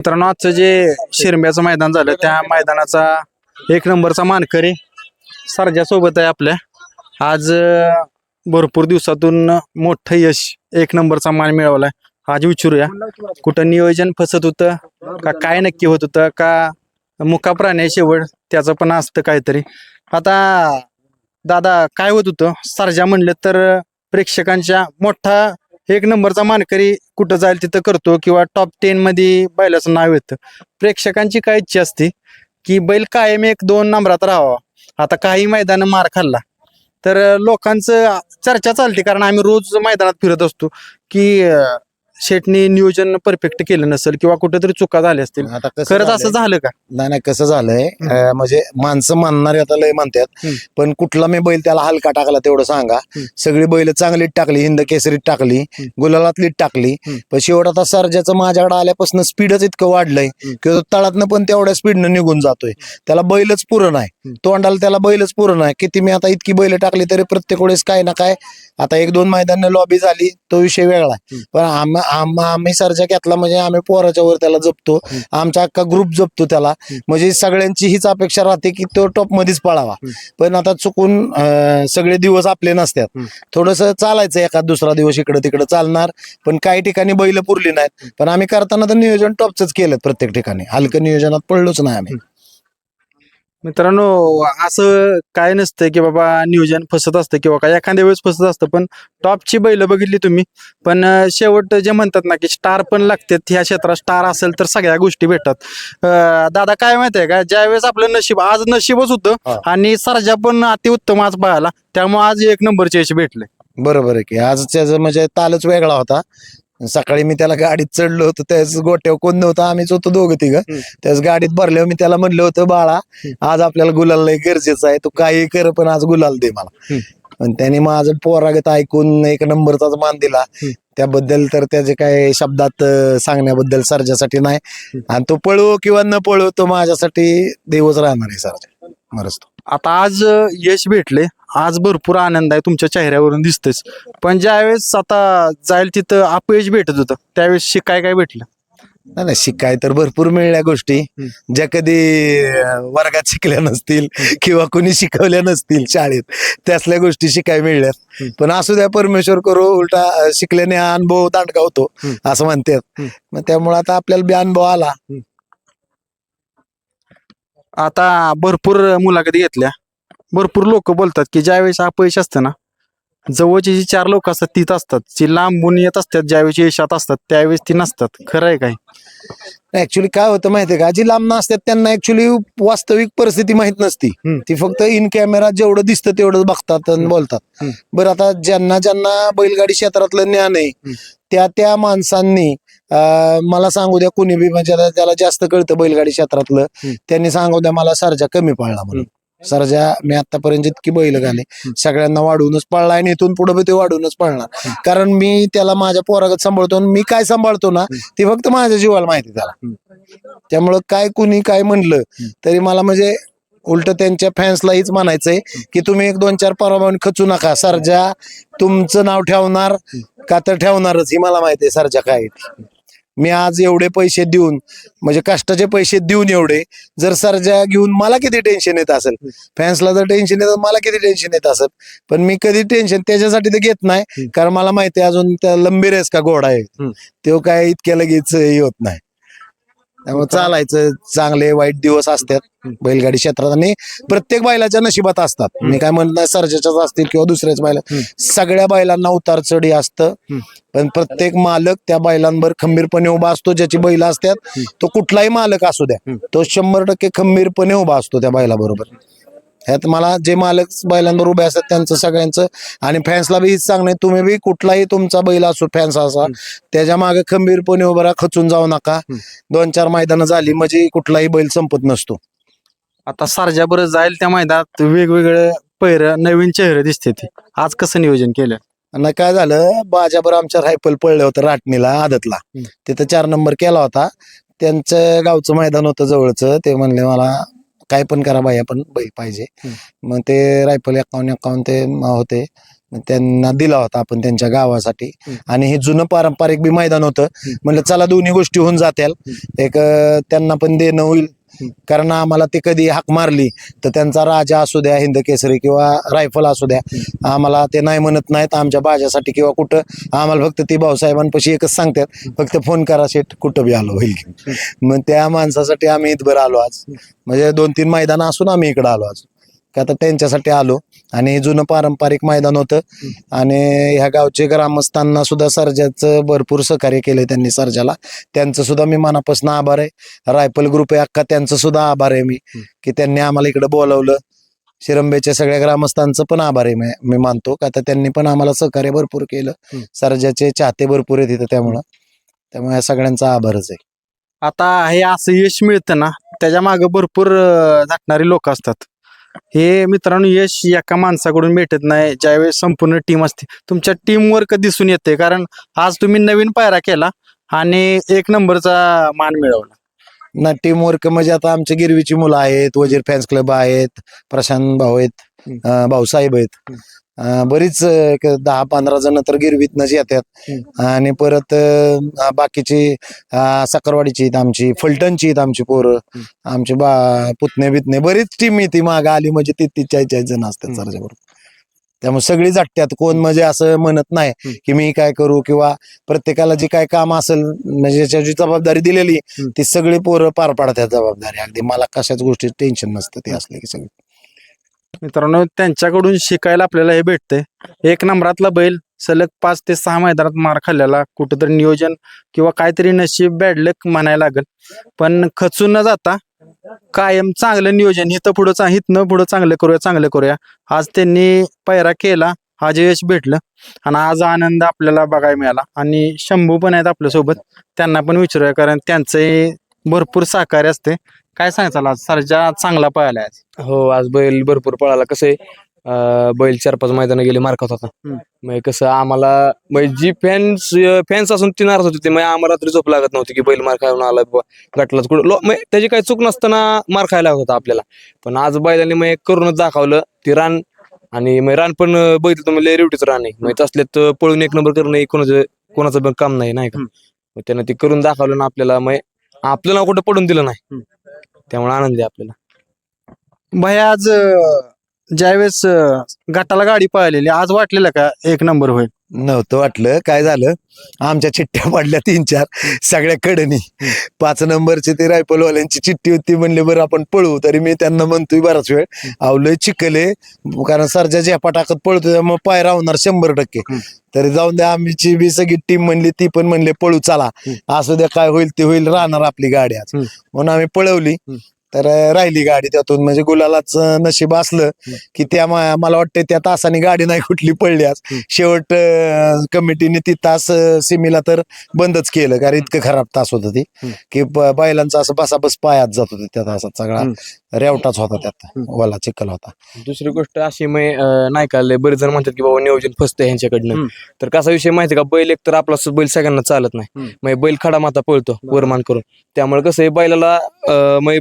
मित्रांनो आजचं जे शिरंब्याचं मैदान झालं त्या मैदानाचा एक नंबरचा मानकरी सरजा सोबत आहे आपल्या. आज भरपूर दिवसातून मोठं यश एक नंबरचा मान मिळवलाय. आज विचारूया कुठं नियोजन फसत होतं का काय नक्की होत होतं का मुका प्राणी शेवट त्याचं पण असतं काहीतरी. आता दादा काय होत होतं? सरजा म्हणलं तर प्रेक्षकांच्या मोठा एक नंबरचा मानकरी कुठं जाईल तिथं करतो किंवा टॉप टेन मध्ये बैलाचं नाव येतं. प्रेक्षकांची काय इच्छा असते की बैल कायम एक दोन नंबरात राहावा. आता काही मैदान मार खाल्ला. तर लोकांचं चर्चा चालते कारण आम्ही रोज मैदानात फिरत असतो की शेटनी नियोजन परफेक्ट केलं नसेल किंवा कुठेतरी चुका झाल्या असतील आता कसं खरंच असं झालंय? झालं का नाही नाही कसं झालंय अं, म्हणजे माणसं मानणारे आता लय म्हणतात हम्म. पण कुठला मी बैल त्याला हलका टाकला तेवढं सांगा हम्म. सगळी बैल चांगलीच टाकली हिंद केसरीत टाकली हम्म. गुलालातलीच टाकली हम्म. पण शेवट आता सर्जाचं माझ्याकडे आल्यापासून स्पीडच इतकं वाढलंय हम्म. की तो तळातनं पण तेवढ्या स्पीडनं निघून जातोय त्याला बैलच पुरण आहे हम्म. तोंडाला त्याला बैलच पुरण आहे किती मी आता इतकी बैल टाकली तरी प्रत्येक वेळेस काय ना काय आता एक दोन मैदान लॉबी झाली तो विषय वेगळा आहे हम्म. पण आम- आम- आम्ही सरजा घेतला म्हणजे आम्ही पोराच्या वर त्याला जपतो. आमचा अख्खा ग्रुप जपतो त्याला. म्हणजे सगळ्यांची हीच अपेक्षा राहते की तो टॉप मध्येच पळावा. पण आता चुकून अं, सगळे दिवस आपले नसतात. थोडस चालायचं एखाद दुसरा दिवस इकडं तिकडं चालणार. पण काही ठिकाणी बैल पुरली नाहीत. पण आम्ही करताना तर नियोजन टॉपच केलं प्रत्येक ठिकाणी. हलकं नियोजनात पडलोच नाही आम्ही. मित्रांनो असं काय नसतं की बाबा नियोजन फसत असतं किंवा काय. एखाद्या वेळेस फसत असतं पण टॉपची बैल बघितली तुम्ही. पण शेवट जे म्हणतात ना की स्टार पण लागतात ह्या क्षेत्रात स्टार असेल तर सगळ्या गोष्टी भेटतात. दादा काय माहिती आहे का ज्यावेळेस आपलं नशीब आज नशीबच होतं. आणि सरजा पण अतिउत्तम आज पाहायला त्यामुळे आज एक नंबरचे यश भेटले. बरोबर आहे की. आज त्याचं म्हणजे तालच वेगळा होता. सकाळी मी त्याला गाडीत चढलो होतो. त्याच गोट्यावर कोण नव्हतं आम्हीच होतो दोघं तिघ. त्याच गाडीत भरल्यावर मी त्याला म्हणलं होतं बाळा आज आपल्याला गुलाल लय गरजेचं आहे. तू काही कर पण आज गुलाल दे मला. पण त्याने माझं पोरागत ऐकून एक नंबरचाच मान दिला. त्याबद्दल तर त्याचे काय शब्दात सांगण्याबद्दल सर्जासाठी नाही. आणि तो पळो किंवा न पळो तो माझ्यासाठी देवच राहणार आहे सर्जा. मरच तो. आता आज यश भेटले. आज भरपूर आनंद आहे तुमच्या चेहऱ्यावरून दिसतेच पण ज्यावेळेस आता जाईल तिथं अपयश भेटत होतं त्यावेळेस शिकाय काय भेटलं? नाही नाही शिकाय तर भरपूर मिळल्या गोष्टी. ज्या कधी वर्गात शिकल्या नसतील किंवा कोणी शिकवल्या नसतील शाळेत त्यासल्या गोष्टी शिकाय मिळल्यात. पण असू द्या परमेश्वर करो उलटा शिकल्याने हा अनुभव दांडका होतो. असं म्हणतात. मग त्यामुळे आता आपल्याला बी अनुभव आला. आता भरपूर मुलाखती घेतल्या. भरपूर लोक बोलतात की ज्यावेळेस अपयश असतं ना जवळची जी चार लोक असतात तीच असतात. जी लांबून येत असतात ज्यावेळेस यशात असतात त्यावेळेस ती नसतात. खरं आहे काय? ऍक्च्युली काय होतं माहितीये का? जी लांब असतात त्यांना ऍक्च्युली वास्तविक परिस्थिती माहीत नसती. हम्म. ती फक्त इन कॅमेरा जेवढं दिसतं तेवढं बघतात आणि बोलतात. हम्म. बरं आता ज्यांना ज्यांना बैलगाडी क्षेत्रातलं ज्ञान आहे हम्म. त्या त्या माणसांनी अं, मला सांगू द्या कुणी बी म्हणजे आता त्याला जास्त कळतं बैलगाडी क्षेत्रातलं हम्म. त्यांनी सांगू द्या मला सरजा कमी पळला म्हणून. सरजा मी आतापर्यंत जितकी बैल घाले सगळ्यांना वाढवूनच पळला आणि इथून पुढे बी ते वाढवूनच पळणार. कारण मी त्याला माझ्या पोरागत सांभाळतो आणि मी काय सांभाळतो ना ते फक्त माझ्या जीवाला माहिती त्याला. त्यामुळं काय कुणी काय म्हणलं तरी मला म्हणजे उलट त्यांच्या फॅन्सला हीच म्हणायचंय की तुम्ही एक दोन चार पराभवाने खचू नका. सरजा तुमचं नाव ठेवणार का तर ठेवणारच ही मला माहिती आहे सरजा काय आहे ती. मी आज एवढे पैसे देऊन म्हणजे कष्टाचे पैसे देऊन एवढे जर सरजा घेऊन मला किती टेन्शन येत असेल? फॅन्सला जर टेन्शन येत मला किती टेन्शन येत असेल? पण मी कधी टेन्शन त्याच्यासाठी तर घेत नाही कारण मला माहिती आहे अजून त्या लंबी रेस का घोडा आहे. तो काय इतक्या लगेच हे होत नाही. त्यामुळे चालायचं चांगले वाईट दिवस असतात बैलगाडी क्षेत्रात आणि प्रत्येक बैलाच्या नशिबात असतात. मी काय म्हणत नाही सर्जाच्याच असतील किंवा दुसऱ्याच बैला सगळ्या बैलांना उतार चढी असतं. पण प्रत्येक मालक त्या बैलांवर खंबीरपणे उभा असतो. ज्याची बैल असतात तो कुठलाही मालक असू द्या तो शंभर टक्के खंबीरपणे उभा असतो त्या बैलाबरोबर. ह्यात मला जे मालक बैलांवर उभे असतात त्यांचं सगळ्यांचं. आणि फॅन्सला बी हीच सांगणे तुम्ही बी कुठलाही तुमचा बैल असो फॅन्स असा त्याच्यामागे खंबीरपणे उभा राहा खचून जाऊ नका. दोन चार मैदानं झाली म्हणजे कुठलाही बैल संपत नसतो. आता सरजा बरं जाईल त्या मैदानात वेगवेगळे पैर नवीन चेहरे दिसते ते. आज कसं नियोजन केलं? आणि काय झालं बाजाबर आमच्या रायफल पडलं होतं राटणीला आदतला. तिथं चार नंबर केला होता. त्यांचं गावचं मैदान होतं जवळचं. ते म्हणले मला काय पण करा बाई आपण बाई पाहिजे. मग ते रायफल एकावन्न एकावन्न ते होते. मग त्यांना दिला होता आपण त्यांच्या गावासाठी. आणि हे जुनं पारंपरिक बी मैदान होतं. म्हणलं चला दोन्ही गोष्टी होऊन जातील एक त्यांना पण देणं होईल. कारण आम्हाला ते कधी हाक मारली तर त्यांचा राजा असू द्या हिंद केसरी किंवा रायफल असू द्या आम्हाला ते नाही म्हणत नाहीत आमच्या बाजासाठी किंवा कुठं. आम्हाला फक्त ते भाऊसाहेबांपाशी एकच सांगतात फक्त फोन करा शेट कुठं बी आलो होईल. मग त्या माणसासाठी आम्ही इथभर आलो आज. म्हणजे दोन तीन मैदान असून आम्ही इकडे आलो आज. का तर त्यांच्यासाठी आलो. आणि जुनं पारंपरिक मैदान होतं. आणि ह्या गावचे ग्रामस्थांना सुद्धा सर्जाचं भरपूर सहकार्य केलंय त्यांनी सर्जाला. त्यांचं सुद्धा मी मनापासून आभार आहे. रायफल ग्रुप आहे अख्खा त्यांचं सुद्धा आभार आहे मी. की त्यांनी आम्हाला इकडे बोलवलं. शिरंबेच्या सगळ्या ग्रामस्थांचं पण आभार आहे मी- मानतो. का तर त्यांनी पण आम्हाला सहकार्य भरपूर केलं. सर्जाचे चाहते भरपूर आहेत तिथं त्यामुळं. त्यामुळे या सगळ्यांचा आभारच आहे. आता हे असं यश मिळतं ना त्याच्यामागे भरपूर अं, झटणारी लोक असतात. हे मित्रांनो यश एका माणसाकडून भेटत नाही. ज्यावेळेस संपूर्ण टीम असते तुमच्या टीम वर्क दिसून येते कारण आज तुम्ही नवीन पायरा केला आणि एक नंबरचा मान मिळवला. ना टीम वर्क म्हणजे आता आमच्या गिरवीची मुलं आहेत वजीर फॅन्स क्लब आहेत प्रशांत भाऊ आहेत अं, भाऊसाहेब आहेत. अं, बरीच अं, दहा पंधरा जण तर गिरवीतनच येतात आणि परत अं, बाकीची अं, साखरवाडीची आहेत आमची फलटणची आहेत आमची पोरं. आमचे बा पुतणे बितणे बरीच टीम येते माग आली म्हणजे ती तीस चाळीस चाळीस जण असतात हम्म. त्यामुळे सगळी जाट्यात कोण म्हणजे असं म्हणत नाही. की मी काय करू किंवा प्रत्येकाला जे काय काम असेल म्हणजे जी जबाबदारी दिलेली हम्म. ती सगळी पोरं पार पाडतात जबाबदारी अगदी मला कशाच गोष्टी टेन्शन नसतं ते असले की सगळे मित्रांनो त्यांच्याकडून शिकायला आपल्याला हे भेटतंय. एक नंबरातला बैल सलग पाच ते सहा मैदानात मार खाल्ल्याला कुठंतरी नियोजन किंवा काहीतरी नशीब बॅडलक म्हणायला लागेल. पण खचून न जाता कायम चांगलं नियोजन इथं पुढं चा इथनं पुढं चांगलं करूया चांगलं करूया आज त्यांनी पैरा केला आज यश भेटलं आणि आज आनंद आपल्याला बघायला मिळाला. आणि शंभू पण आहेत आपल्यासोबत त्यांना पण विचारूया कारण त्यांचे भरपूर सहकार्य असते काय सांगायचं आज सरजा चांगला पळाला आज. हो आज बैल भरपूर पळाला. कसं आहे अं, बैल चार पाच मैदानं गेले मार्कात होता. हम्म. मग कसं आम्हाला म्हणजे जी फॅन्स फॅन्स असून ती नाराज होती. ते मग आम्हाला रात्री झोप लागत नव्हती की बैल मार आला बुवा गटलाच कुठं. लो- त्याची काही चूक नसताना मार खायला लागत होता आपल्याला. पण आज बैलांनी मग करूनच दाखवलं ती रान आणि मग रान पण अं, बघितलं तर म्हणजे रेवटीच रान आहे. मग तसल्यात अं, पळून एक नंबर करणं हे कोणाचं कोणाचं पण काम नाही नाही का? हम्म. मग त्यानं ते करून दाखवलं ना आपल्याला. मग आपलं नाव कुठं पडून दिलं नाही. हम्म. त्यामुळे आनंद आहे आपल्याला. भाई आज अं, ज्यावेळेस अं, गटाला गाडी पळालेली आज वाटलेलं का एक नंबर होईल? नव्हतं वाटलं. काय झालं? आमच्या चिठ्ठ्या पडल्या तीन चार. सगळ्या कडनी. पाच नंबरची ते रायफलवाल्यांची चिठ्ठी होती. म्हणले बरं आपण पळू. तरी मी त्यांना म्हणतोय बराच वेळ आवलंय चिकले कारण सरच्या झेपा टाकत पळतोय मग पाय राहणार शंभर टक्के. हम्म. तरी जाऊन द्या आमची बी सगळी टीम म्हणली ती पण म्हणले पळू चला. असू द्या काय होईल ते होईल राहणार आपली गाडी आज. हम्म. म्हणून आम्ही पळवली. हम्म. तर राहिली गाडी त्यातून. म्हणजे गुलालाच नशीब असलं की त्या मा- मला वाटतं त्या तासाने गाडी नाही कुठली पडली आज. शेवट कमिटीने ती तास सिमीला तर बंदच केलं. कारण इतकं खराब तास होतं ती. की बैलांचा असं बसाबस पायात जात होते त्या तासात सगळा. रेवटाच होता त्यात. वाला चिखल होता. दुसरी गोष्ट अशी अं, नाही का लय बरेच जण म्हणतात की बाबा नियोजन फसतं ह्यांच्याकडनं. तर कसा विषय माहिती का? बैल एक तर आपला बैल सगळ्यांना चालत नाही. बैल खडा माता पळतो वरमान करून. त्यामुळे कसं बैलाला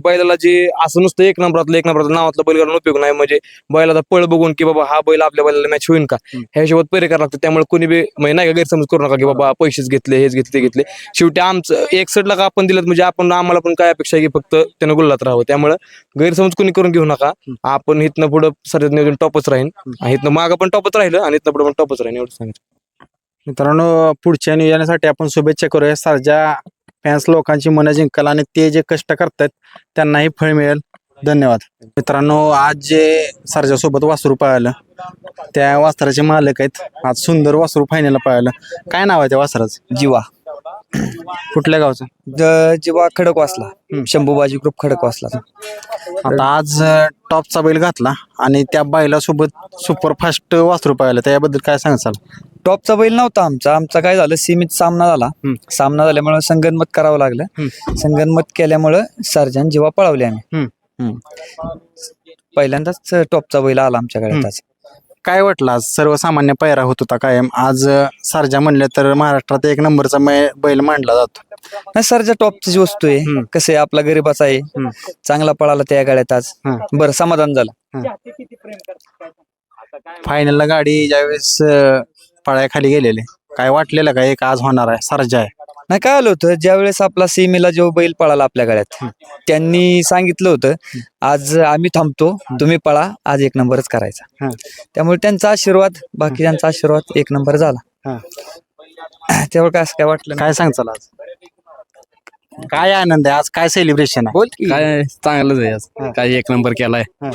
बैलाला जे असं नुसतं एक नंबरातलं एक नंबरातलं नावातलं बैल करून उपयोग नाही. म्हणजे बैलाचा पळ बघून की बाबा हा बैल आपल्या बैलाला मॅच होईल का. ह्या हिशोबात पहिले करावं लागतं. त्यामुळे कोणी बी म्हणजे नाही का गैरसमज करू नका की बाबा पैसेच घेतले हेच घेतले ते घेतले. शेवटी आमचं एक सेटला का आपण दिलं म्हणजे आपण आम्हाला पण काय अपेक्षा आहे की फक्त त्यानं गुल्लात राहावं. त्यामुळे गैरसमज कोणी करून घेऊ नका. आपण इथनं पुढं सर नियोजन टॉपच राहील आणि इथनं मागं पण टॉपच राहिलं आणि इथनं पुढं पण टॉपच राहील एवढं सांगायचं. मित्रांनो पुढच्या नियोजनासाठी आपण शुभेच्छा करूया. सरजा फॅन्स लोकांची मनं जिंकाल आणि ते जे कष्ट करतायत त्यांनाही फळ मिळेल. धन्यवाद. मित्रांनो आज जे सरजा सोबत वासरू पाळलं त्या वासराचे मालक आहेत. आज सुंदर वासरू फायनलला पाळलं. काय नाव आहे त्या वासराचं? जीवा. कुठल्या गावचं? ज- जीवा खडक वाचला हम्म. शंभूबाजी ग्रुप खडक वाचला आता आज अं, टॉपचा बैल घातला आणि त्या बैलासोबत सुपर फास्ट वासरू पाहिलं त्याबद्दल काय सांगाल? टॉपचा बैल नव्हता आमचा आमचा काय झालं सीमित सामना झाला हम्म. सामना झाल्यामुळे संगनमत करावं लागलं संगनमत केल्यामुळं सर्जन जीवा पळवले आम्ही हम्म. हम्म. पहिल्यांदाच टॉपचा बैल आला आमच्याकडे हम्म. काय वाटलं आज सर्वसामान्य पैरा होत होता कायम आज अं, सरजा म्हणले तर महाराष्ट्रात एक नंबरचा मै- बैल मांडला जातो नाही सरजा टॉपची वस्तू आहे. कसं आहे आपला गरीबाचा आहे हम्म. चांगला पळाला त्या गाड्यात आज हम्म. बरं समाधान झालं फायनलला गाडी ज्यावेळेस अं, पळायखाली गेलेली. काय वाटलेलं का? एक आज होणार आहे. सरजा आहे. नाही काय आलं होतं? ज्या वेळेस आपला सीमेला जो बैल पळाला आपल्या गळ्यात त्यांनी सांगितलं होतं आज आम्ही थांबतो तुम्ही पळा आज एक नंबरच करायचा. हं. त्यामुळे त्यांचा आशीर्वाद बाकीच्यांचा आशीर्वाद एक नंबर झाला. हं. त्यामुळे काय असं काय वाटलं. काय सांगचाल आज? काय आनंद आहे? आज काय सेलिब्रेशन आहे? बोल की. काय चांगलंच आहे आज. काय एक नंबर केलाय. हा.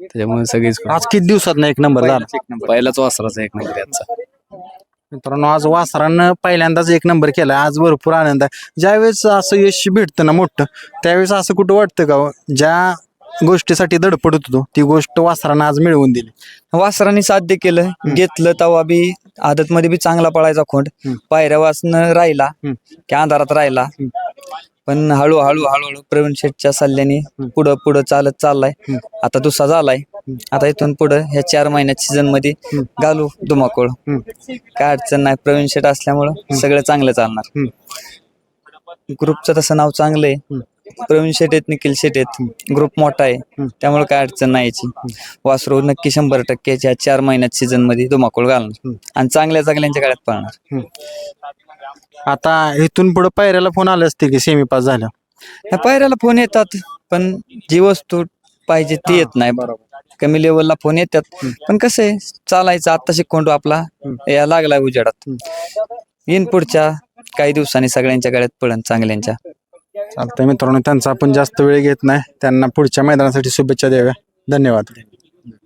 त्याच्यामुळे सगळीच आज किती दिवसात ना एक नंबर झाला? एक नंबर. पहिलाच वासराचा एक नंबर याचा मित्रांनो आज वासरानं पहिल्यांदाच एक नंबर केला. आज भरपूर आनंद आहे. ज्यावेळेस असं यश भेटतं ना मोठं त्यावेळेस असं कुठं वाटतं का हो? ज्या गोष्टीसाठी धडपडत होतो ती गोष्ट वासरानं आज मिळवून दिली. वासरांनी साध्य केलं घेतलं तवा बी आदत मध्ये बी चांगला पळायचा खोंड. पायऱ्या वाचनं राहिला. की अंधारात राहिला. पण हळूहळू हळूहळू प्रवीण शेठच्या सल्ल्याने पुढं पुढं चालत चाललाय. आता दुसरा झालाय. आता इथून पुढं ह्या चार महिन्यात सीझनमध्ये. घालू धुमाकूळ. काय अडचण नाही. प्रवीण शेठ असल्यामुळं सगळं चांगलं चालणार. ग्रुपचं तसं नाव चांगलं आहे प्रवीण शेट आहेत निखिल शेट आहेत. ग्रुप मोठा आहे. त्यामुळे काय अडचण नाही याची. वासरू नक्की शंभर टक्के ह्या चार महिन्यात सीझनमध्ये धुमाकूळ घालणार. आणि चांगल्या चांगल्यांच्या गाड्यात पळणार. आता इथून पुढे पायऱ्याला फोन आले असते की सेमी पास झालं ह्या पायऱ्याला फोन येतात पण जी वस्तू पाहिजे ती येत नाही कमी लेवलला फोन येतात. पण कसं आहे चालायचं आता शिकोंडू आपला या लागलाय उजेडात. येईन पुढच्या काही दिवसांनी सगळ्यांच्या गाड्यात पडन चांगल्यांच्या. चालतंय मित्रांनो त्यांचा आपण जास्त वेळ घेत नाही. त्यांना पुढच्या मैदानासाठी शुभेच्छा द्याव्या. धन्यवाद.